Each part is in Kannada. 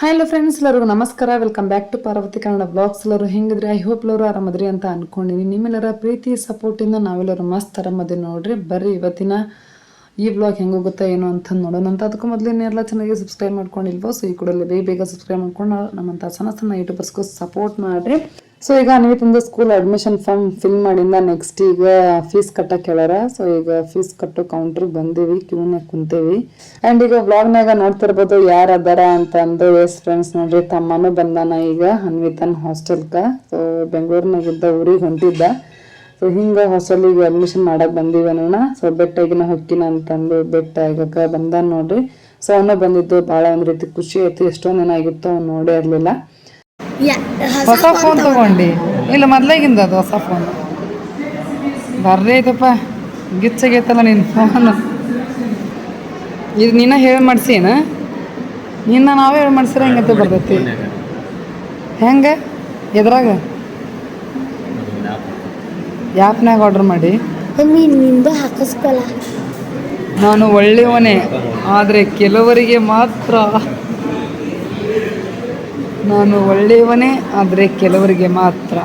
ಹಾಯ್ ಹಲೋ ಫ್ರೆಂಡ್ಸ್ ಎಲ್ಲರಿಗೂ ನಮಸ್ಕಾರ. Welcome back to Parvati Kannada blogs ಎಲ್ಲರೂ ಹೆಂಗಿದ್ರೆ? ಐ ಹೋಪ್ ಎಲ್ಲರೂ ಆರಾಮದ್ರಿ ಅಂತ ಅನ್ಕೊಂಡಿನಿ ನಿಮ್ಮೆಲ್ಲರ ಪ್ರೀತಿ ಸಪೋರ್ಟಿಂದ ನಾವೆಲ್ಲರೂ ಮಸ್ತ್ ಆರಾಮದಿ ನೋಡ್ರಿ. ಬರ್ರಿ ಇವತ್ತಿನ ಈ ಬ್ಲಾಗ್ ಹೆಂಗೆ ಹೋಗುತ್ತಾ, ಏನು ಅಂತ ನೋಡೋಣ ಅಂತ. ಅದಕ್ಕೂ ಇನ್ನೆಲ್ಲ ಚೆನ್ನಾಗಿ ಸಬ್ಸ್ಕ್ರೈಬ್ ಮಾಡ್ಕೊಂಡಿಲ್ವೋ ಸೊ ಈ ಕೂಡಲೇ ಬೇಗ ಬೇಗ ಸಬ್ಸ್ಕ್ರೈಬ್ ಮಾಡ್ಕೊಂಡು ನಮ್ಮಂಥ ಸಣ್ಣ ಸಣ್ಣ ಯೂಟ್ಯೂಬರ್ಸ್ಗೂ ಸಪೋರ್ಟ್ ಮಾಡಿರಿ. ಸೊ ಈಗ ಅನ್ವಿತಂದು ಸ್ಕೂಲ್ ಅಡ್ಮಿಷನ್ ಫಾರ್ಮ್ ಫಿಲ್ ಮಾಡಿಂದ ನೆಕ್ಸ್ಟ್ ಈಗ ಫೀಸ್ ಕಟ್ಟಕ್ಕೆ ಹೇಳಾರ ಸೊ ಈಗ ಫೀಸ್ ಕಟ್ಟೋ ಕೌಂಟ್ರಿಗೆ ಬಂದೀವಿ ಕ್ಯೂನ್ಯಾಗ ಕುಂತೇವಿ. ಆ್ಯಂಡ್ ಈಗ ವ್ಲಾಗ್ನಾಗ ನೋಡ್ತಿರ್ಬೋದು ಯಾರು ಅದಾರ ಅಂತ ಅಂದು ಎಸ್ ಫ್ರೆಂಡ್ಸ್ ನೋಡ್ರಿ, ತಮ್ಮನೂ ಬಂದಾನ ಈಗ ಅನ್ವಿತನ್ ಹಾಸ್ಟೆಲ್ಗೆ ಸೊ ಬೆಂಗಳೂರಿನಾಗಿದ್ದ ಊರಿಗೆ ಹೊಂಟಿದ್ದ. ಸೊ ಹಿಂಗೆ ಹಾಸ್ಟೆಲಿಗೆ ಅಡ್ಮಿಷನ್ ಮಾಡಕ್ಕೆ ಬಂದೀವಿ ಅನ್ನೋಣ. ಸೊ ಬೆಟ್ಟಾಗಿನ ಹೊಕ್ಕಿನ ಅಂತಂದು ಬೆಟ್ಟ ಆಗಕ್ಕೆ ಬಂದ ನೋಡ್ರಿ. ಸೊ ಅವನು ಬಂದಿದ್ದು ಭಾಳ ಒಂದ್ ರೀತಿ ಖುಷಿ ಆಯ್ತು. ಎಷ್ಟೊಂದು ದಿನ ಆಗಿತ್ತು, ಅವ್ನು ನೋಡೇ ಇರಲಿಲ್ಲ. ಹೊಸ ಫೋನ್ ತಗೊಂಡು. ಇಲ್ಲ ಮೊದ್ಲಾಗಿಂದ ಅದು ಹೊಸ ಫೋನ್ ಬರ್ರಿ ಐತಪ್ಪ ಗಿಚ್ಚಾಗೈತಲ್ಲ ನಿನ್ನ ಫೋನ್ ಇದು ನಿನ್ನ ಹೇಳಿ ಮಾಡ್ಸೀನ? ನಿನ್ನ ನಾವೇ ಹೇಳಿ ಮಾಡಿಸಿರ ಹೆಂಗಂತ ಬರ್ತೈತಿ? ಹೆಂಗೆ? ಎದ್ರಾಗ? ಯಾಪ್ನಾಗ ಆರ್ಡ್ರ್ ಮಾಡಿ. ಮಮ್ಮಿ ನಿಂದು ಹಾಕಿಸ್ಕೊಲ್ಲ ನಾನು ಒಳ್ಳೆಯವನೇ ಆದರೆ ಕೆಲವರಿಗೆ ಮಾತ್ರ ನಾನು ಒಳ್ಳೆಯವನೇ, ಆದರೆ ಕೆಲವರಿಗೆ ಮಾತ್ರ.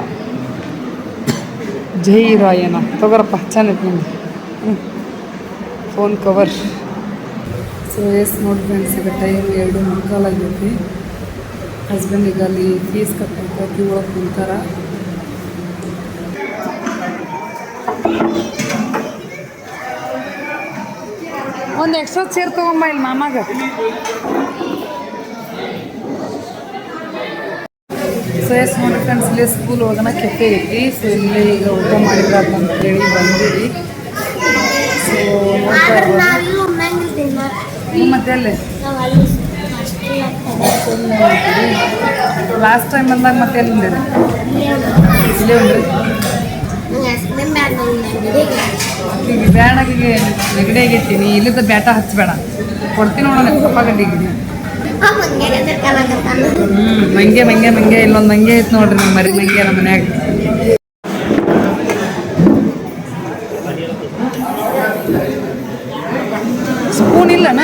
ಜೈ ರಾಯನ ತಗೋರಪ್ಪ ಚೆನ್ನಾಗಿ ಹ್ಞೂ ಫೋನ್ ಕವರ್. ಸೊ ಎಸ್ ನೋಡಿ ಫ್ರೆಂಡ್ಸ್ ಈಗ ಟೈಮ್ ಎರಡು ಮುಕ್ಕಾಲಾಗೈತಿ ಹಸ್ಬೆಂಡಿಗೆ ಅಲ್ಲಿ ಫೀಸ್ ಕಟ್ಟಬೇಕು ಕ್ಯೂ ಒಳಗೆ ಕುಂತಾರ. ಒಂದು ಎಕ್ಸ್ಟ್ರಾ ಚೇರ್ ತೊಗೊಂಬ ಇಲ್ಲಿ ಮಾಮಾಗ. ಸೊ ಎಸ್ ನೋಡಿ ಫ್ರೆಂಡ್ಸ್ ಇಲ್ಲಿ ಸ್ಕೂಲ್ ಹೋಗೋಣ ಕೆಫೆ ಐತಿ ಸೊ ಇಲ್ಲಿ ಈಗ ಊಟ ಮಾಡಿದ್ರ ಅಂತ ಹೇಳಿ ಬಂದಿವಿ ಸೊ ಮತ್ತೆ ಅಲ್ಲಿ ಲಾಸ್ಟ್ ಟೈಮ್ ಬಂದಾಗ ಮತ್ತೆ ಎಲ್ಲಿ ಇಲ್ಲೇ ಉಂಡ್ರಿ. ಬ್ಯಾಡಾಗಿ ಈಗ ಬ್ಯಾಡಾಗಿಗೆ ನೆಗಡಿ ಆಗೈತಿ. ನೀ ಇಲ್ಲಿದ್ದ ಬ್ಯಾಟ ಹಚ್ಚಬೇಡ. ಕೊಡ್ತೀನಿ ನೋಡೋಣ ಕಪ್ಪ ಆ ಮಂಗ್ಯಾಗ ಕಲಾಕತ್ತಾನ ಹ್ಞೂ ಮಂಗೆ ಮಂಗೆ ಮಂಗೆ ಇಲ್ಲೊಂದು ಮಂಗೆ ಐತೆ ನೋಡ್ರಿ ನಮ್ಮ ಮರಿ ಮಂಗೆ ನಮ್ಮ ಮನ್ಯಾಗ. ಸ್ಪೂನ್ ಇಲ್ಲನ?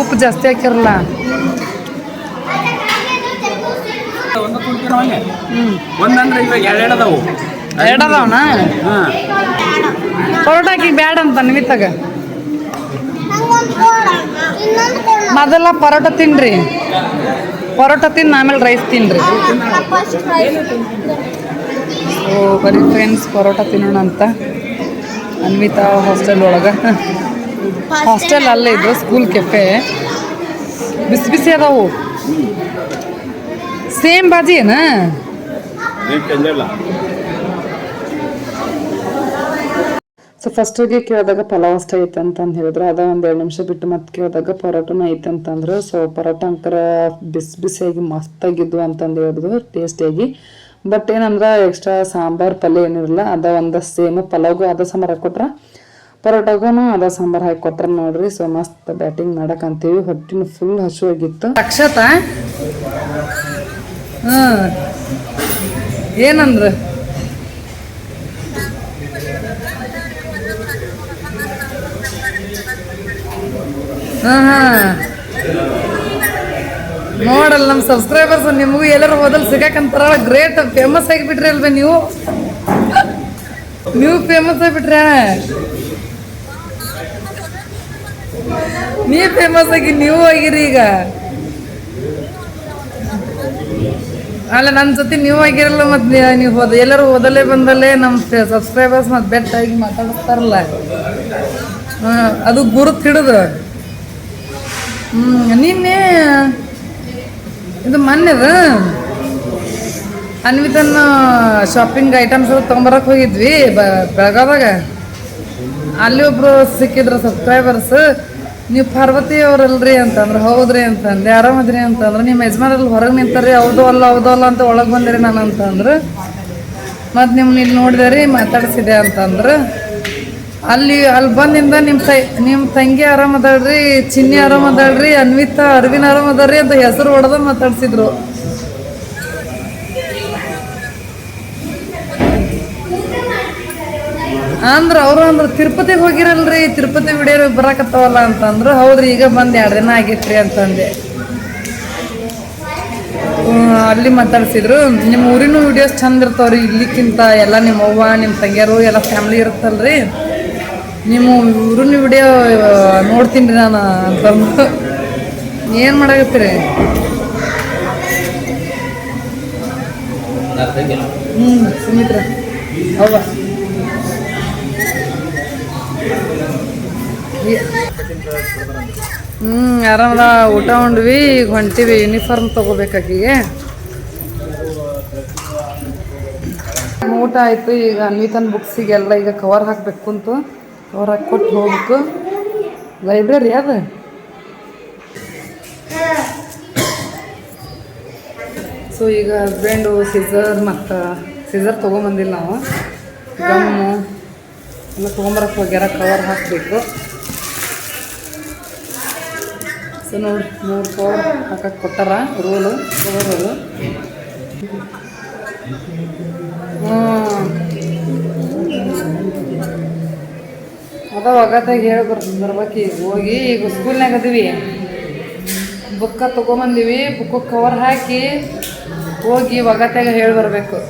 ಉಪ್ಪು ಜಾಸ್ತಿ ಹಾಕಿರಲ್ಲ ಒಂದು ಕುಂತಿನ ಅವನ್ನೇ ಹ್ಞೂ ಒಂದಂದ್ರೆ ಇವಾಗ ಎರಡದವನ? ಪರೋಟಾಕಿ ಬ್ಯಾಡ ಅಂತ ನಿಮಿತ್ತಾಗ. ಮೊದಲ ಪರೋಟ ತಿನ್ರಿ. ಪರೋಟ ತಿಂದು ಆಮೇಲೆ ರೈಸ್ ತಿನ್ರಿ. ಓ ಬರೀ ಫ್ರೆಂಡ್ಸ್ ಪರೋಟ ತಿನ್ನೋಣ ಅಂತ. ಅನ್ವಿತಾ ಹಾಸ್ಟೆಲ್ ಒಳಗೆ. ಹಾಸ್ಟೆಲ್ ಅಲ್ಲೇ ಇದು ಸ್ಕೂಲ್ ಕೆಫೆ ಬಿಸಿ ಬಿಸಿ ಅದಾವು. ಸೇಮ್ ಬಾಜಿ ಏನ? ಸೊ ಫಸ್ಟಿಗೆ ಕೇಳಿದಾಗ ಪಲಾವ್ ಅಷ್ಟೇ ಐತೆ ಅಂತಂದು ಹೇಳಿದ್ರು. ಅದ ಒಂದು ಎರಡು ನಿಮಿಷ ಬಿಟ್ಟು ಮತ್ತೆ ಕೇಳಿದಾಗ ಪರೋಟನ ಐತೆ ಅಂತಂದ್ರು ಸೊ ಪರೋಟ ಅಂಕರ ಬಿಸಿ ಬಿಸಿಯಾಗಿ ಮಸ್ತಾಗಿದ್ವು ಅಂತಂದು ಹೇಳಿದ್ರು ಟೇಸ್ಟಿಯಾಗಿ. ಬಟ್ ಏನಂದ್ರೆ ಎಕ್ಸ್ಟ್ರಾ ಸಾಂಬಾರ್ ಪಲ್ಯ ಏನಿರಲ್ಲ ಅದ ಒಂದು ಸೇಮ್ ಪಲಾವ್ಗೂ ಅದ ಸಾಂಬಾರು ಹಾಕೊಟ್ರ ಪರೋಟಾಗೂ ಅದ ಸಾಂಬಾರು ಹಾಕಿ ಕೊಟ್ರ ನೋಡ್ರಿ. ಸೊ ಮಸ್ತ್ ಬ್ಯಾಟಿಂಗ್ ಮಾಡಕ್ ಅಂತೀವಿ. ಹೊಟ್ಟಿನ ಫುಲ್ ಹಸುವಾಗಿತ್ತು. ಅಕ್ಷತ? ಹ್ಮ್ ಏನಂದ್ರೆ? ಹಾಂ ಹಾಂ. ನೋಡಲ್ಲ, ನಮ್ಮ ಸಬ್ಸ್ಕ್ರೈಬರ್ಸ್ ನಿಮಗೂ ಎಲ್ಲರೂ ಮೊದಲು ಸಿಗಾಕಂತಾರ. ಗ್ರೇಟ್ ಫೇಮಸ್ ಆಗಿಬಿಟ್ರಿ ಅಲ್ವೇ ನೀವು? ನೀವು ಫೇಮಸ್ ಆಗಿಬಿಟ್ರೆ? ನೀ ಫೇಮಸ್ ಆಗಿ ನೀವು ಆಗಿರಿ ಈಗ. ಅಲ್ಲ ನನ್ನ ಜೊತೆ ನೀವು ಆಗಿರಲ್ಲ ಮತ್ತೆ ನೀವು ಹೋದ ಎಲ್ಲರೂ ಓದಲೇ ಬಂದಲ್ಲೇ ನಮ್ಮ ಸಬ್ಸ್ಕ್ರೈಬರ್ಸ್ ಮತ್ತೆ ಬೆಟ್ಟಾಗಿ ಮಾತಾಡಿಸ್ತಾರಲ್ಲ. ಅದು ಗುರುತು ಹಿಡಿದು ನಿನ್ನೆ ಇದು ಮೊನ್ನೆದ ಅನ್ವಿತನ್ನು ಶಾಪಿಂಗ್ ಐಟಮ್ಸ್ ತೊಗೊಂಬರಕ್ಕೆ ಹೋಗಿದ್ವಿ ಬ ಬೆಳಗಾವಾಗ ಅಲ್ಲಿ ಒಬ್ರು ಸಿಕ್ಕಿದ್ರು ಸಬ್ಸ್ಕ್ರೈಬರ್ಸ್ ನೀವು ಪಾರ್ವತಿ ಅವ್ರಲ್ರಿ ಅಂತಂದ್ರೆ, ಹೌದ್ರಿ ಅಂತಂದೆ. ಆರಾಮದ್ರಿ ಅಂತಂದ್ರೆ ನಿಮ್ಮ ಯಜಮಾನಲ್ಲಿ ಹೊರಗೆ ನಿಂತಾರ್ರಿ, ಹೌದು ಅಲ್ಲ ಹೌದು ಅಲ್ಲ ಅಂತ ಒಳಗೆ ಬಂದಿರಿ ನಾನು ಅಂತಂದ್ರೆ ಮತ್ತು ನಿಮ್ಮನ್ನ ಇಲ್ಲಿ ನೋಡಿದೆ ರೀ ಮಾತಾಡಿಸಿದೆ ಅಂತಂದ್ರೆ, ಅಲ್ಲಿ ಅಲ್ಲಿ ಬಂದಿಂದ ನಿಮ್ಮ ತೈ ನಿಮ್ಮ ತಂಗಿ ಆರಾಮದಾಳ್ರಿ, ಚಿನ್ನಿ ಆರಾಮದಾಳ್ರಿ, ಅನ್ವಿತಾ, ಅರವಿಂದ್ ಆರಾಮದಾಳ್ರಿ ಅಂತ ಹೆಸರು ಹೊಡೆದ ಮಾತಾಡ್ಸಿದ್ರು. ಅಂದ್ರ ಅವ್ರು ಅಂದ್ರೆ ತಿರುಪತಿಗೆ ಹೋಗಿರಲ್ರಿ ತಿರುಪತಿ ವಿಡಿಯೋ ಬರಾಕತ್ತವಲ್ಲ ಅಂತಂದ್ರು ಹೌದ್ರಿ ಈಗ ಬಂದು ಎರಡು ದಿನ ಆಗಿತ್ರಿ ಅಂತಂದೆ. ಅಲ್ಲಿ ಮಾತಾಡ್ಸಿದ್ರು ನಿಮ್ಮ ಊರಿನ ವಿಡಿಯೋಸ್ ಚಂದ ಇರ್ತಾವ್ರಿ ಇಲ್ಲಿಕ್ಕಿಂತ ಎಲ್ಲ ನಿಮ್ಮ ಅವ್ವ ನಿಮ್ಮ ತಂಗಿಯರು ಎಲ್ಲ ಫ್ಯಾಮಿಲಿ ಇರುತ್ತಲ್ರಿ. ನಿಮ್ಮ ಊರಿನ ವಿಡಿಯೋ ನೋಡ್ತೀನಿ ರೀ ನಾನು ಅಂತಂದು. ಏನು ಮಾಡಾಕತ್ತೀರಿ? ಹ್ಞೂ ಸುಮಿತ್ರ. ಅವ್ವ. ಹ್ಞೂ ಆರಾಮದ, ಊಟ ಉಂಡ್ವಿ. ಈಗ ಹೊಂಟಿವಿ ಯೂನಿಫಾರ್ಮ್ ತಗೋಬೇಕಾಕಿಗೆ. ಊಟ ಆಯಿತು, ಈಗ ಅನ್ವಿತನ್ ಬುಕ್ಸಿಗೆಲ್ಲ ಈಗ ಕವರ್ ಹಾಕ್ಬೇಕು ಅಂತ ಕವರ್ ಹಾಕಿ ಕೊಟ್ಟು ಹೋಗ್ಬೇಕು. ಲೈಬ್ರರಿ ಅದು ಸೊ ಈಗ ಹಸ್ಬೆಂಡು ಸಿಸರ್ ಮತ್ತು ಸಿಸರ್ ತೊಗೊಂಬಂದಿಲ್ಲ ನಾವು. ಗಮ್ಮು ಎಲ್ಲ ತೊಗೊಂಬರಕ್ಕೆ ಹೋಗ್ಯಾರ ಕವರ್ ಹಾಕಬೇಕು. ಸೊ ನೋಡಿ ಮೂರು ಕವರ್ ಹಾಕಕ್ಕೆ ಕೊಟ್ಟಾರ, ರೋಲು ಕವರ್ ರೋಲು. ಅದ ಒಗತಾಗ ಹೇಳಿ ಬರ್, ಬರ್ಬೇಕು. ಈಗ ಹೋಗಿ ಈಗ ಸ್ಕೂಲ್ನಾಗ ಅದೀವಿ. ಬುಕ್ಕ ತೊಗೊಂಬಂದೀವಿ, ಬುಕ್ಕ ಕವರ್ ಹಾಕಿ ಹೋಗಿ ಒಗತಾಗ ಹೇಳಿ ಬರಬೇಕು.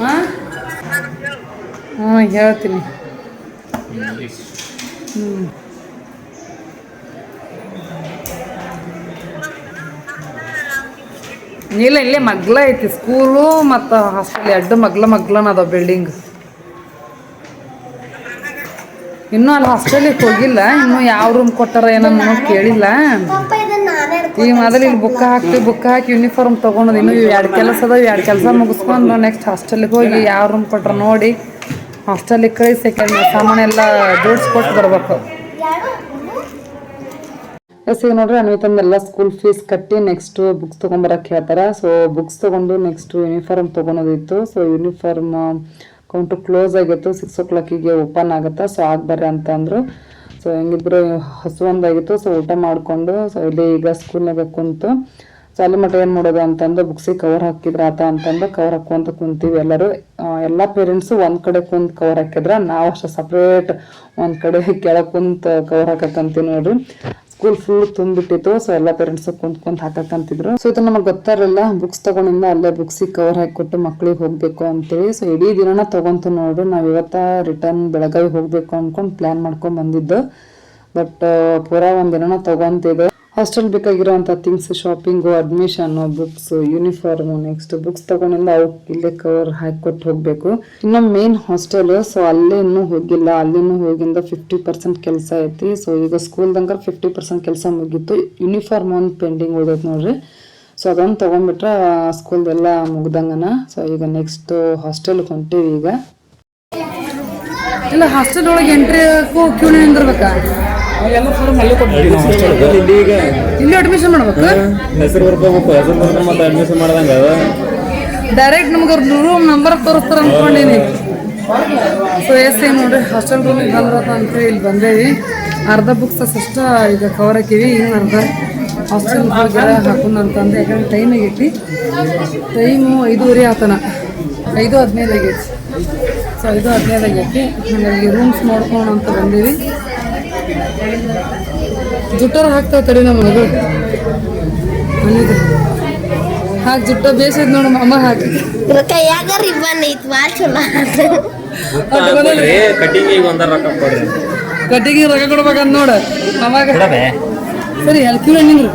ಹಾಂ? ಹ್ಞೂ ಹೇಳ್ತೀನಿ. ಹ್ಞೂ ಇಲ್ಲ ಇಲ್ಲೇ ಮಗ್ಲ ಐತಿ ಸ್ಕೂಲು ಮತ್ತು ಹಾಸ್ಟೆಲ್ ಎರಡು ಮಗ್ಲ ಮಗ್ಲನ ಅದಾವ ಬಿಲ್ಡಿಂಗ್ ಇನ್ನೂ ಅಲ್ಲಿ ಹಾಸ್ಟೆಲಿಗೆ ಹೋಗಿಲ್ಲ ಇನ್ನೂ ಯಾವ ರೂಮ್ ಕೊಟ್ಟಾರ ಏನೋ ಕೇಳಿಲ್ಲ. ಈಗ ಮೊದಲು ಇಲ್ಲಿ ಬುಕ್ ಹಾಕ್ತೀವಿ ಬುಕ್ ಹಾಕಿ ಯೂನಿಫಾರ್ಮ್ ತೊಗೊಂಡು ಇನ್ನು ಎರಡು ಕೆಲಸ ಅದಾವ ಎರಡು ಕೆಲಸ ಮುಗಿಸ್ಕೊಂಡು ನೆಕ್ಸ್ಟ್ ಹಾಸ್ಟೆಲಿಗೆ ಹೋಗಿ ಯಾವ ರೂಮ್ ಕೊಟ್ರ ನೋಡಿ. ಹಾಸ್ಟೆಲಿಗೆ ಕಳಿಸಿ ಸೆಕೆಂಡ್ ಸಾಮಾನೆಲ್ಲ ಜೋಡಿಸ್ಕೊಟ್ಟು ಬರ್ಬೇಕು. ಎಸ್ ಈಗ ನೋಡ್ರಿ, ಅನ್ವಿತಂದೆಲ್ಲ ಸ್ಕೂಲ್ ಫೀಸ್ ಕಟ್ಟಿ ನೆಕ್ಸ್ಟ್ ಬುಕ್ಸ್ ತೊಗೊಂಬರಕ್ಕೆ ಹೇಳ್ತಾರೆ. ಸೊ ಬುಕ್ಸ್ ತೊಗೊಂಡು ನೆಕ್ಸ್ಟ್ ಯೂನಿಫಾರ್ಮ್ ತೊಗೊಳೋದಿತ್ತು ಸೊ ಯೂನಿಫಾರ್ಮ್ ಕೌಂಟರ್ ಕ್ಲೋಸ್ ಆಗಿತ್ತು. ಸಿಕ್ಸ್ ಓ ಕ್ಲಾಕಿಗೆ ಓಪನ್ ಆಗುತ್ತಾ? ಸೊ ಆಗ್ಬರ್ರಿ ಅಂತ ಅಂದರು. ಸೊ ಹೆಂಗಿದ್ರು ಹಸುವಂದಾಗಿತ್ತು ಸೊ ಊಟ ಮಾಡಿಕೊಂಡು ಸೊ ಇಲ್ಲಿ ಈಗ ಸ್ಕೂಲ್ನಾಗ ಕುಂತು. ಸೊ ಅಲ್ಲಿ ಮಟ್ಟ ಏನು ಮಾಡೋದು ಅಂತಂದು ಬುಕ್ಸಿಗೆ ಕವರ್ ಹಾಕಿದ್ರ ಆತ ಅಂತಂದು ಕವರ್ ಹಾಕ್ಕೊಂತ ಕುಂತೀವಿ ಎಲ್ಲರೂ. ಎಲ್ಲ ಪೇರೆಂಟ್ಸು ಒಂದು ಕಡೆ ಕುಂತು ಕವರ್ ಹಾಕಿದ್ರ, ನಾವು ಅಷ್ಟೇ ಸಪ್ರೇಟ್ ಒಂದು ಕಡೆ ಕೆಳಗೆ ಕುಂತು ಕವರ್ ಹಾಕಕ್ಕಂತೀವಿ ನೋಡ್ರಿ. ಸ್ಕೂಲ್ ಫುಲ್ ತುಂಬಿಟ್ಟಿತ್ತು. ಸೊ ಎಲ್ಲ ಪೇರೆಂಟ್ಸ್ ಕುಂತ್ಕೊಂಡ್ ಕುಂತ್ ಹಾಕಕ್ಕಂತಿದ್ರು ಸೊ ಇದು ನಮಗೆ ಗೊತ್ತಾರಲ್ಲ ಬುಕ್ಸ್ ತಗೊಂಡಿಂದ ಅಲ್ಲೇ ಬುಕ್ಸ್ ಕವರ್ ಹಾಕಿಕೊಟ್ಟು ಮಕ್ಳಿಗೆ ಹೋಗ್ಬೇಕು ಅಂತೇಳಿ. ಸೊ ಇಡೀ ದಿನನ ತಗೊಂತು ನೋಡ್ರಿ ನಾವ್ ಇವತ್ತ ರಿಟರ್ನ್ ಬೆಳಗಾವಿ ಹೋಗ್ಬೇಕು ಅನ್ಕೊಂಡ್ ಪ್ಲಾನ್ ಮಾಡ್ಕೊಂಡ್ ಬಂದಿದ್ದು. ಬಟ್ ಪೂರಾ ಒಂದಿನ ದಿನನ ತಗೊಂತಿದ್ದು hostel ಬೇಕಾಗಿರೋಂಥ things shopping admission books uniform next books ತಗೊಂಡಿಂದ ಅವು ಇಲ್ಲೇ ಕವರ್ ಹಾಕಿ ಕೊಟ್ಟು ಹೋಗಬೇಕು. ಇನ್ನು ಮೇನ್ ಹಾಸ್ಟೆಲ್ ಸೊ ಅಲ್ಲೇ ಇನ್ನೂ ಹೋಗಿಲ್ಲ. ಅಲ್ಲಿನೂ ಹೋಗಿಂದ ಫಿಫ್ಟಿ ಪರ್ಸೆಂಟ್ ಕೆಲಸ ಐತಿ. ಸೊ ಈಗ ಸ್ಕೂಲ್ದಂಗ ಫಿಫ್ಟಿ ಪರ್ಸೆಂಟ್ ಕೆಲಸ ಮುಗೀತು. ಯೂನಿಫಾರ್ಮ್ ಒಂದು ಪೆಂಡಿಂಗ್ ಉಳಿದೈತೆ ನೋಡ್ರಿ. ಸೊ ಅದೊಂದು ತೊಗೊಂಡ್ಬಿಟ್ರೆ ಸ್ಕೂಲ್ದೆಲ್ಲ ಮುಗ್ದಂಗನ. ಸೊ ಈಗ ನೆಕ್ಸ್ಟ್ ಹಾಸ್ಟೆಲ್ಗೆ ಹೊಂಟೀವಿ ಈಗ. ಇಲ್ಲ ಹಾಸ್ಟೆಲ್ ಒಳಗೆ ಎಂಟ್ರಿ ಕ್ಯೂ ನಿಂದಿರ್ಬೇಕಾ? ಎಲ್ಲ ಫಾರ್ಮ್ ಅಲ್ಲೇ ಕೊಟ್ಟಿದ್ದೀವಿ ನಾವು hostel ಗೆ. ಇಲ್ಲಿ ಈಗ ಇಲ್ಲಿ ಅಡ್ಮಿಷನ್ ಮಾಡ್ಬೇಕು? ಹೆಸರು ಬರ್ಕೋಬೇಕು. ಹೆಸರು ಬರ್ಕೊಂಡು ಮತ್ತೆ ಅಡ್ಮಿಷನ್ ಮಾಡ್ದಂಗೆ ಅದ. ಡೈರೆಕ್ಟ್ ನಮ್ಗೆ ರೂಮ್ ನಂಬರ್ ತೋರಿಸ್ತಾರ ಅನ್ಕೊಂಡಿನಿ. ಸೊ ಎಸ್ ಏನ್ ನೋಡ್ರಿ ಹಾಸ್ಟೆಲ್ ರೂಮಿಗೆ ಬಂದ್ರತ ಅಂತ ಇಲ್ಲಿ ಬಂದೇವಿ ಅರ್ಧ ಬುಕ್ಸ್ ಅಷ್ಟ ಈಗ ಕವರ್ ಹಾಕಿವಿ ಇನ್ನು ಅರ್ಧ ಹಾಸ್ಟೆಲ್ ಹಾಕೊಂಡ್ ಅಂತಂದು ಯಾಕಂದ್ರೆ ಟೈಮ್ ಆಗೈತಿ. ಟೈಮು ಐದೂವರೆ ಆತನ. ಐದು ಹದಿನೈದು ಆಗೈತಿ. ಸೊ ಐದು ಹದಿನೈದು ಆಗೈತಿ. ಹಾಗಾಗಿ ರೂಮ್ಸ್ ನೋಡ್ಕೊಂಡು ಅಂತ ಬಂದೀವಿ. ಜುಟ್ಟರ್ ಹಾಕ್ತಾವ ತಡಿ ನಮ್ಮ ಮಗಳು ಹಾಕಿ ಜುಟ್ಟ ಬೇಸೈತ್ ನೋಡು ಅಮ್ಮ ಹಾಕಿ. ರೊಕ್ಕ ಕೈಯಾಗ ರಿಬ್ಬನ್ ಐತಿ ಭಾಳ ಚಲೋ ಕಟಿಂಗ್ ಈಗ ಒಂದರ ರೊಕ್ಕ ಕೊಡ್ರಿ. ಕಟ್ಟಿಗೆ ರೊಕ್ಕ ಕೊಡ್ಬೇಕಂತ ನೋಡ. ಅವಾಗ ಸರಿ ಅಲ್ಲಿ ಕ್ಯೂ ನಿಂದ್ರು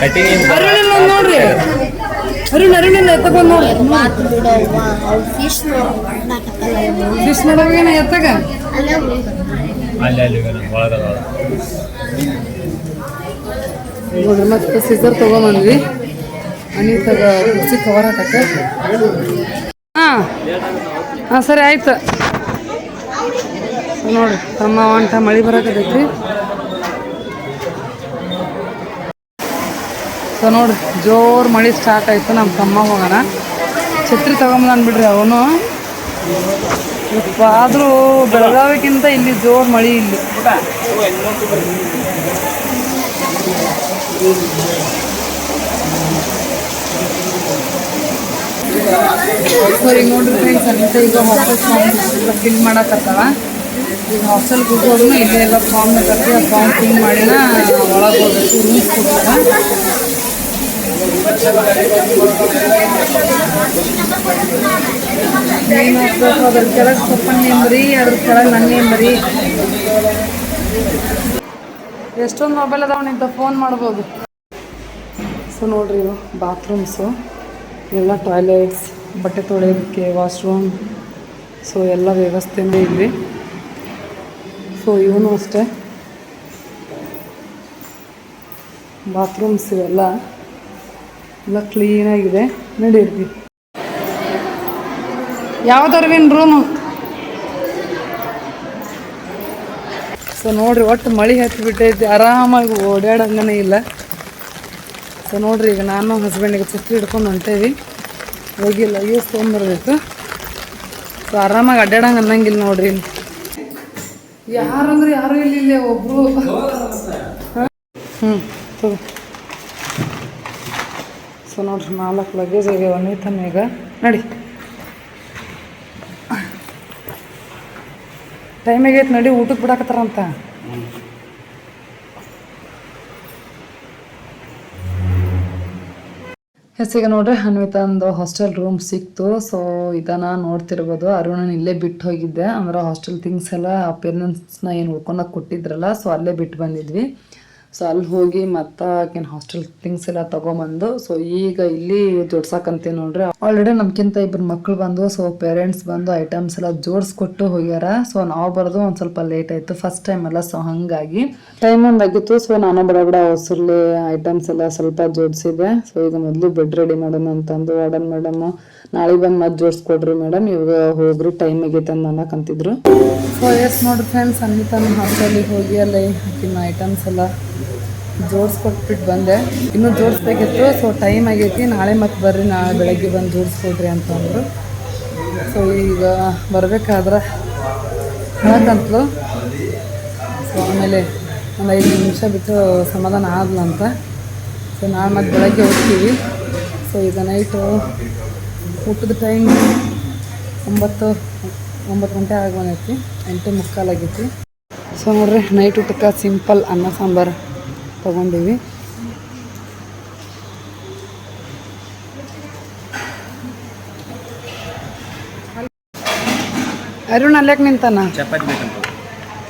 ಕಟಿಂಗ್ ಅರುಣಿನ ನೋಡ್ರಿ. ಅರುಣ್ ಅರುಣಿನ ಎತ್ತಕೊಂಡ್ ನೋಡ್ರಿ. ಫಿಶ್ ನೋಡ್ಕತ್ತಲ್ಲ ಎತ್ತಕ ಅಲ್ಲೇ ಅಲ್ಲಿ ಒಳಗದ ನೋಡ್ರಿ, ಮತ್ತೆ ಸಿಸರ್ ತಗೊಂಬಂದ್ವಿ. ಹಾಕಕ್ಕೆ ಹಾಂ ಹಾಂ, ಸರಿ, ಆಯ್ತು. ನೋಡ್ರಿ, ತಮ್ಮ ಒಂಟ ಮಳೆ ಬರಕತೈತಿ ಸೊ ನೋಡ್ರಿ, ಜೋರು ಮಳೆ ಸ್ಟಾರ್ಟ್ ಆಯ್ತು ನಮ್ಮ ತಮ್ಮ ಹೋಗೋಣ ಛತ್ರಿ ಅನ್ಬಿಡ್ರಿ ಅವನು. ಆದರೂ ಬೆಳಗಾವಿಗಿಂತ ಇಲ್ಲಿ ಜೋರ್ ಮಳೆ ಇಲ್ಲಿ. ನೋಡ್ರಿ ಫ್ರೆಂಡ್ಸ್ ಅಂತ ಈಗ ಹಾಸ್ಟೆಲ್ ಫಾರ್ಮ್ ಫಿಲ್ ಮಾಡಕತ್ತಾವ ಈಗ ಹಾಸ್ಟೆಲ್ ಹೋಗೋದು ಇಲ್ಲೇ ಎಲ್ಲ ಫಾರ್ಮ್ ಕಟ್ಟಿ ಆ ಫಾರ್ಮ್ ಫಿಲ್ ಮಾಡಿನ ಒಳಗೆ ಹೋಗ್ಬೇಕು ರೂಮ್ಸ್ ಕೊಡ್ತಾರ ಅದ್ರ ಕೆಳಗೆ ಸೊಪ್ಪನ ನೇಮ್ರಿ ಅದ್ರ ಕೆಳಗೆ ನನ್ನ ನೇಮ್ರಿ ಎಷ್ಟೊಂದು ಮೊಬೈಲ್ ಅದಾವ ನಿಂತ ಫೋನ್ ಮಾಡ್ಬೋದು. ಸೊ ನೋಡ್ರಿ ಇವು ಬಾತ್ರೂಮ್ಸು ಎಲ್ಲ ಟಾಯ್ಲೆಟ್ಸ್ ಬಟ್ಟೆ ತೊಳೆಯೋದಕ್ಕೆ ವಾಶ್ರೂಮ್ ಸೊ ಎಲ್ಲ ವ್ಯವಸ್ಥೆನೂ ಇಲ್ಲಿ ಸೊ ಇವನು ಅಷ್ಟೇ. ಬಾತ್ರೂಮ್ಸ್ ಇವೆಲ್ಲ ಎಲ್ಲ ಕ್ಲೀನಾಗಿದೆ ನಡೀರಿ. ಯಾವ್ದರ್ವಿನ ರೂಮು ಸೊ ನೋಡ್ರಿ, ಒಟ್ಟು ಮಳೆ ಹತ್ತಿ ಬಿಟ್ಟೈತಿ ಆರಾಮಾಗಿ ಓಡಾಡಂಗನೇ ಇಲ್ಲ. ಸೊ ನೋಡ್ರಿ, ಈಗ ನಾನು ಹಸ್ಬೆಂಡಿಗೆ ಚಿತ್ರ ಹಿಡ್ಕೊಂಡು ಹೊಂಟೇವಿ. ಹೋಗಿ ಲಗೇಜ್ ತೊಗೊಂಡ್ಬರ್ಬೇಕು. ಸೊ ಆರಾಮಾಗಿ ಅಡ್ಡಾಡಂಗೆ ಅನ್ನಂಗಿಲ್ಲ ನೋಡ್ರಿ. ಯಾರಂದ್ರೆ ಯಾರು ಇಲ್ಲ ಒಬ್ರು. ಹ್ಞೂ ಸೊ ನೋಡ್ರಿ ನಾಲ್ಕು ಲಗೇಜ್ ಆಗ್ಯಾವ ನೀತನ ಈಗ. ನಡಿ. ಟೈಮ್ ಆಗೈತೆ ನಡಿ ಊಟಕ್ಕೆ ಬಿಡಾಕತ್ತಾರಂತ. ಹೆಸರಿಗೆ ನೋಡ್ರಿ, ಅನ್ವಿತಾಂದು ಹಾಸ್ಟೆಲ್ ರೂಮ್ ಸಿಕ್ತು. ಸೊ ಇದನ್ನ ನೋಡ್ತಿರ್ಬೋದು. ಅರುಣನ ಇಲ್ಲೇ ಬಿಟ್ಟು ಹೋಗಿದ್ದೆ. ಅಂದ್ರೆ ಹಾಸ್ಟೆಲ್ ಥಿಂಗ್ಸ್ ಎಲ್ಲ ಪೇರೆಂಟ್ಸ್ನ ಏನು ಉಳ್ಕೊಳಕ್ ಕೊಟ್ಟಿದ್ರಲ್ಲ ಸೊ ಅಲ್ಲೇ ಬಿಟ್ಟು ಬಂದಿದ್ವಿ. ಸೊ ಅಲ್ಲಿ ಹೋಗಿ ಮತ್ತೆ ಆಕಿನ ಹಾಸ್ಟೆಲ್ ಥಿಂಗ್ಸ್ ಎಲ್ಲ ತಗೊಂಬಂದು ಸೊ ಈಗ ಇಲ್ಲಿ ಜೋಡ್ಸಾಕಂತೀವಿ ನೋಡ್ರಿ. ಆಲ್ರೆಡಿ ನಮ್ಕಿಂತ ಇಬ್ಬರು ಮಕ್ಳು ಬಂದು ಸೊ ಪೇರೆಂಟ್ಸ್ ಬಂದು ಐಟಮ್ಸ್ ಎಲ್ಲ ಜೋಡಿಸ್ಕೊಟ್ಟು ಹೋಗ್ಯಾರ. ಸೊ ನಾವು ಬರೋದು ಒಂದು ಸ್ವಲ್ಪ ಲೇಟ್ ಆಯಿತು ಫಸ್ಟ್ ಟೈಮ್ ಅಲ್ಲ ಸೊ ಹಾಗಾಗಿ ಟೈಮ್ ಒಂದು ಆಗಿತ್ತು. ಸೊ ನಾನು ಬಡ ಬಡ ಹೊಸರ್ಲಿ ಐಟಮ್ಸ್ ಎಲ್ಲ ಸ್ವಲ್ಪ ಜೋಡಿಸಿದೆ. ಸೊ ಈಗ ಮೊದಲು ಬೆಡ್ ರೆಡಿ ಮಾಡೋಣ ಅಂತಂದು ವಾರ್ಡನ್ ಮೇಡಮ್ ನಾಳೆ ಬಂದು ಮತ್ತೆ ಜೋಡಿಸ್ಕೊಡ್ರಿ ಮೇಡಮ್ ಇವಾಗ ಹೋಗ್ರಿ ಟೈಮ್ ಆಗೈತೆ ಅಂತ ಅನ್ನಕಂತಿದ್ರು ಸೊ ಎಸ್ ನೋಡ್ರಿ ಫ್ರೆಂಡ್ಸ್ ಅನ್ವಿತಾನ ಹಾಸ್ಟೆಲಿಗೆ ಹೋಗಿ ಅಲ್ಲಿ ಐಟಮ್ಸ್ ಎಲ್ಲ. ಜೋಡಿಸ್ಕೊಟ್ಬಿಟ್ಟು ಬಂದೆ. ಇನ್ನೂ ಜೋಡಿಸ್ಬೇಕಿತ್ತು ಸೊ ಟೈಮ್ ಆಗೈತಿ. ನಾಳೆ ಮತ್ತೆ ಬರ್ರಿ, ನಾಳೆ ಬೆಳಗ್ಗೆ ಬಂದು ಜೋಡಿಸ್ಕೊಡ್ರಿ ಅಂದರು. ಸೊ ಈಗ ಬರಬೇಕಾದ್ರೆ ಹೇಳಕ್ಕಂತಲು ಸೊ ಆಮೇಲೆ ಒಂದು ಐದು ನಿಮಿಷ ಬಿಟ್ಟು ಸಮಾಧಾನ ಆದ್ಲಂತ ಸೊ ನಾಳೆ ಮತ್ತೆ ಬೆಳಗ್ಗೆ ಹೋಗ್ತೀವಿ. ಸೊ ಈಗ ನೈಟು ಊಟದ ಟೈಮ್ ಒಂಬತ್ತು ಒಂಬತ್ತು ಗಂಟೆ ಆಗಿ ಬಂದೈತಿ. ಎಂಟು ಮುಕ್ಕಾಲಾಗೈತಿ ಸೊ ನೋಡ್ರಿ ನೈಟ್ ಊಟಕ್ಕೆ ಸಿಂಪಲ್ ಅನ್ನ ಸಾಂಬಾರು. ತೊಗೊಂಡೀವಿ ಅರುಣ್ ಅಲ್ಲೇಕ್ ನಿಂತಾನ ಚಪಾತಿ ಬೇಕಂತ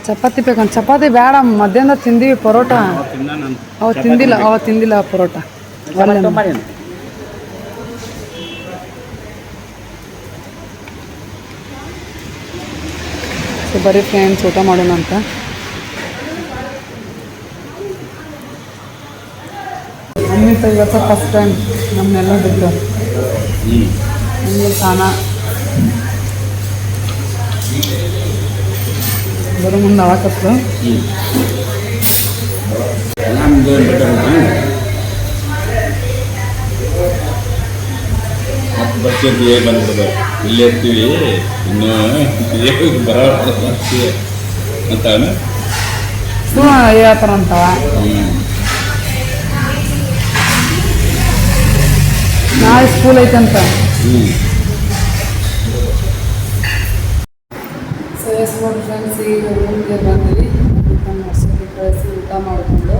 ಚಪಾತಿ ಬೇಕಂತ ಚಪಾತಿ ಬೇಡ ಮಧ್ಯಾಹ್ನ ತಿಂದೀವಿ ಪರೋಟ ಅವ ತಿಂದಿಲ್ಲ ಅವ ತಿಂದಿಲ್ಲ ಆ ಪರೋಟ ಒಲ್ಲೆ. ಸೊ ಬರೀ ಫ್ರೆಂಡ್ಸ್ ಊಟ ಮಾಡೋಣ ಅಂತ ಅನ್ವಿತ ಇವತ್ತು ಫಸ್ಟ್ ಟೈಮ್ ನಮ್ಮನ್ನೆಲ್ಲ ಬಿಟ್ಟು ಹಂಗೆ ಸ್ನಾನ ಬರೋ ಮುಂದೆ ಆಕತ್ತು ಬರ್ತಿದ್ವಿ ಬಂದ್ಬಿಡ್ದು ಇಲ್ಲೇ ಇರ್ತೀವಿ. ಇನ್ನೂ ಬರೋ ಅಂತ ಹೇಳ್ತಾರಂತವ ನಾಳೆ ಸ್ಕೂಲ್ ಐತಂತ. ಅಂತ ಸೊ ಎಸ್ ನೋಡಿ ಫ್ರೆಂಡ್ಸ್ ಈಗ ರೂಮ್ಗೆ ಬಂದ್ವಿ. ಅಷ್ಟೊತ್ತಿಗೆ ಕಳಿಸಿ ಊಟ ಮಾಡಿಕೊಂಡು.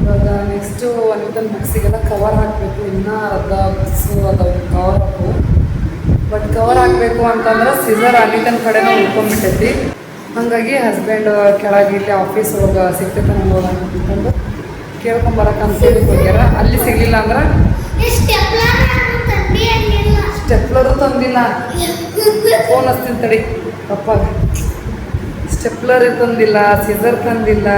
ಇವಾಗ ನೆಕ್ಸ್ಟು ಬುಕ್ಸಿಗೆಲ್ಲ ಕವರ್ ಹಾಕಬೇಕು. ಇನ್ನೂ ಅರ್ಧ ಬುಕ್ಸು ಅದಾವೆ ಕವರ್ ಹಾಕು ಬಟ್ ಕವರ್ ಹಾಕಬೇಕು ಅಂತಂದ್ರೆ ಸಿಸರ್ ಅನಿತನ ಕಡೆನೂ ಉಳ್ಕೊಂಡ್ಬಿಟ್ಟೈತಿ. ಹಾಗಾಗಿ ಹಸ್ಬೆಂಡ್ ಕೆಳಗೆ ಇಲ್ಲಿ ಆಫೀಸ್ ಒಳಗೆ ಸಿಗ್ತೈತೆ ಕೇಳ್ಕೊಂಡ್ ಬರಕ್ ಕೇಳ್ಕೊಂಬರಕ್ಕೆ ಅಂತೇಳಿ ಹೋಗ್ಯಾರ ಅಲ್ಲಿ ಸಿಗ್ಲಿಲ್ಲ ಅಂದ್ರೆ ಸ್ಟೆಪ್ಲರು ತಂದಿಲ್ಲ. ಫೋನ್ ಹಚ್ತೀನಿ ತಡಿ. ಪಪ್ಪಾಗ ಸ್ಟೆಪ್ಲರ್ ತಂದಿಲ್ಲ ಸಿಸರ್ ತಂದಿಲ್ಲ.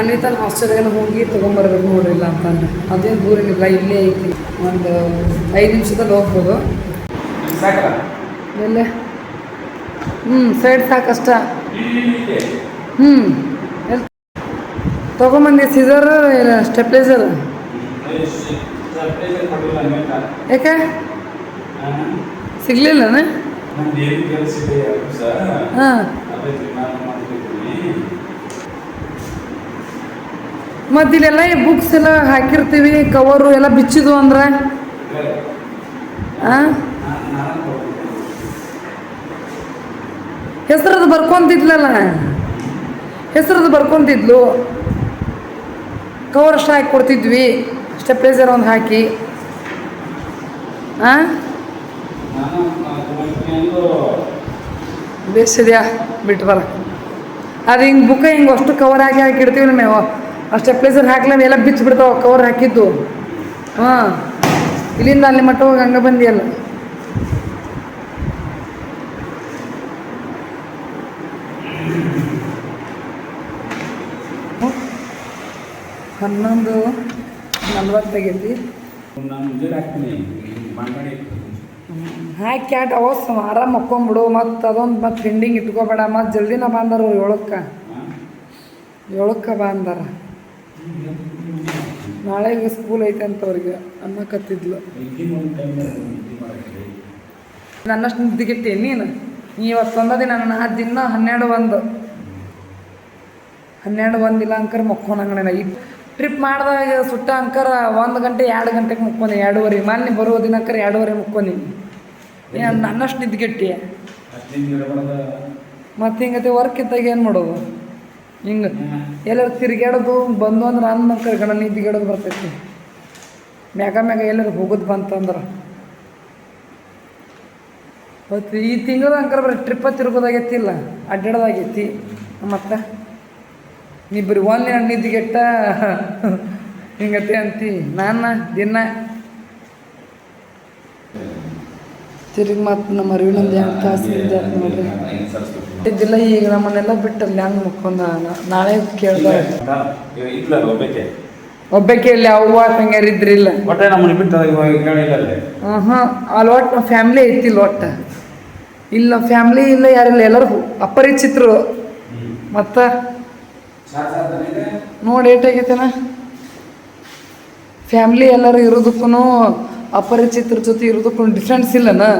ಅನಿತನ ಹಾಸ್ಟೆಲ್ಗೆ ಹೋಗಿ ತೊಗೊಂಬರ್ಬೇಕು ನೋಡ್ರಿಲ್ಲ ಅಂತಂದ್ರೆ ಅದೇನು ದೂರ ಇಲ್ಲ ಇಲ್ಲೇ ಐತಿ. ಒಂದು ಐದು ನಿಮಿಷದಲ್ಲಿ ಹೋಗ್ಬೋದು. ಎಲ್ಲ? ಹ್ಞೂ ಸೈಡ್ ಸಾಕಷ್ಟ. ಹ್ಞೂ ಎಲ್ಲಿ ತೊಗೊಂಬಂದಿ ಸಿಸರ್ ಸ್ಟೆಪ್ಲೈಸರ್ ಯಾಕೆ? ಸಿಗ್ಲಿಲ್ಲನ? ಇಲ್ಲೆಲ್ಲ ಈ ಬುಕ್ಸ್ ಎಲ್ಲ ಹಾಕಿರ್ತೀವಿ ಕವರು ಎಲ್ಲ ಬಿಚ್ಚಿದ್ವು ಅಂದ್ರೆ? ಹೆಸರದು ಬರ್ಕೊಂತಿದ್ಲಲ್ಲ? ಹೆಸರದು ಬರ್ಕೊಂತಿದ್ಲು. ಕವರ್ ಅಷ್ಟು ಹಾಕಿ ಕೊಡ್ತಿದ್ವಿ. ಸ್ಟೆಪ್ಲೈಸರ್ ಒಂದು ಹಾಕಿ. ಆ? ಬೇಸಿದ್ಯಾ? ಬಿಟ್ಟು ಬರ ಅದು ಹಿಂಗೆ ಬುಕ್ಕ ಹಿಂಗೆ ಅಷ್ಟು ಕವರ್ ಹಾಕಿ ಹಾಕಿ ಇಡ್ತೀವಿ ನಾವು. ಆ ಸ್ಟೆಪ್ಲೈಸರ್ ಹಾಕ್ಲೇ ಎಲ್ಲ ಬಿಚ್ಚು ಬಿಡ್ತಾವೆ ಕವರ್ ಹಾಕಿದ್ದು. ಹಾಂ. ಇಲ್ಲಿಂದ ಅಲ್ಲಿ ಮಟ್ಟ ಹೋಗಿ ಹಂಗೆ ಬಂದಿಯಲ್ಲ. ಹನ್ನೊಂದು ಮಾಡಿ ಹಾಕಿ ಕ್ಯಾಟ್ ಅವಸ್ ಆರಾಮ್ ಮಕ್ಕೊಂಬಿಡು. ಮತ್ತು ಅದೊಂದು ಮತ್ತು ಹಿಂಡಿಂಗ್ ಇಟ್ಕೋಬೇಡ. ಮತ್ತು ಜಲ್ದಿನ ಬಂದಾರ ಅವ್ರು ಏಳಕ್ಕೆ. ಏಳಕ್ಕೆ ಬಂದಾರ. ನಾಳೆಗೆ ಸ್ಕೂಲ್ ಐತೆ ಅಂತ ಅವ್ರಿಗೆ ಅನ್ನಕತ್ತಿದ್ಲು. ನನ್ನಷ್ಟು ನಿದ್ದಿಗಿಟ್ಟಿ ನೀನು. ನೀ ಇವತ್ತು ಒಂದ ದಿನ ನನ್ನ ಆ ದಿನ ಹನ್ನೆರಡು ಒಂದು. ಹನ್ನೆರಡು ಒಂದಿಲ್ಲ ಅಂಕರ್ ಮಕ್ಕೊಂಡಂಗಣ ಈ ಟ್ರಿಪ್ ಮಾಡಿದಾಗ ಸುಟ್ಟ ಅಂಕರ ಒಂದು ಗಂಟೆ, ಎರಡು ಗಂಟೆಗೆ ಮುಕ್ಕೊಂಡಿ, ಎರಡೂವರೆ. ಮೊನ್ನೆ ಬರುವ ದಿನ ಅಂಕರ ಎರಡೂವರೆ ಮುಕ್ಕೊಂಡಿ. ಏನು ನನ್ನಷ್ಟು ನಿದ್ಗೆಟ್ಟಿ. ಮತ್ತು ಹಿಂಗತೆ ವರ್ಕ್ ಇದ್ದಾಗ ಏನು ಮಾಡೋದು? ಹಿಂಗೆ ಎಲ್ಲರು ತಿರುಗಾಡೋದು ಬಂದು ಅಂದ್ರೆ ಅನ್ನ ಅಂಕರ್ ಗಣ ನಿದ್ದಿಗೆಡೋದು ಬರ್ತೈತಿ. ಮ್ಯಾಗ ಮ್ಯಾಗ ಎಲ್ಲರೂ ಹೋಗೋದು ಬಂತಂದ್ರೆ. ಮತ್ತು ಈ ತಿಂಗಳ ಅಂಕರ್ ಬರೀ ಟ್ರಿಪ್ಪ ತಿರುಗೋದಾಗೈತಿಲ್ಲ ಅಡ್ಡಾಡೋದಾಗೈತಿ ಮತ್ತು? ನೀ ಬರೀ ಒಂದು ನಿದ್ದಿಗೆಟ್ಟ ಹಿಂಗತೆ ಅಂತಿ? ನಾನು ದಿನ ತಿರುಗಿ ಮತ್ತು ನಮ್ಮ ಅರಿವಿನೊಂದು ಹೆಂಗೆ ಕಾಸು ನಿದ್ದೆ ಆಯ್ತು ನೋಡ್ರಿ. ಇದ್ದಿಲ್ಲ, ಈಗ ನಮ್ಮನ್ನೆಲ್ಲ ಬಿಟ್ಟಲ್ಲಿ ಹೆಂಗೆ ಮುಕ್ಕೊಂದ ನಾಳೆ ಕೇಳ್ದ. ಒಬ್ಬಕ್ಕೆ ಇಲ್ಲಿ ಅವ್ವ, ತಂಗ್ಯಾರ ಇದ್ರಿಲ್ಲ ಒಟ್ಟೆ ನಮ್ಮನ್ನು ಬಿಟ್ಟು ಹಾಂ ಹಾಂ ಅಲ್ಲಿ ಒಟ್ಟು ನಮ್ಮ ಫ್ಯಾಮ್ಲಿ ಐತಿಲ್ಲ ಒಟ್ಟು ಇಲ್ಲ, ಫ್ಯಾಮಿಲಿ ಇಲ್ಲ, ಯಾರಿಲ್ಲ, ಎಲ್ಲರೂ ಅಪರಿಚಿತರು. ಮತ್ತು ನೋಡಿ ಏಟಾಗೈತೆನ ಫ್ಯಾಮ್ಲಿ ಎಲ್ಲರೂ ಇರೋದಕ್ಕೂ ಅಪರಿಚಿತರ ಜೊತೆ ಇರೋದಕ್ಕೂ ಡಿಫ್ರೆನ್ಸ್ ಇಲ್ಲನಾ?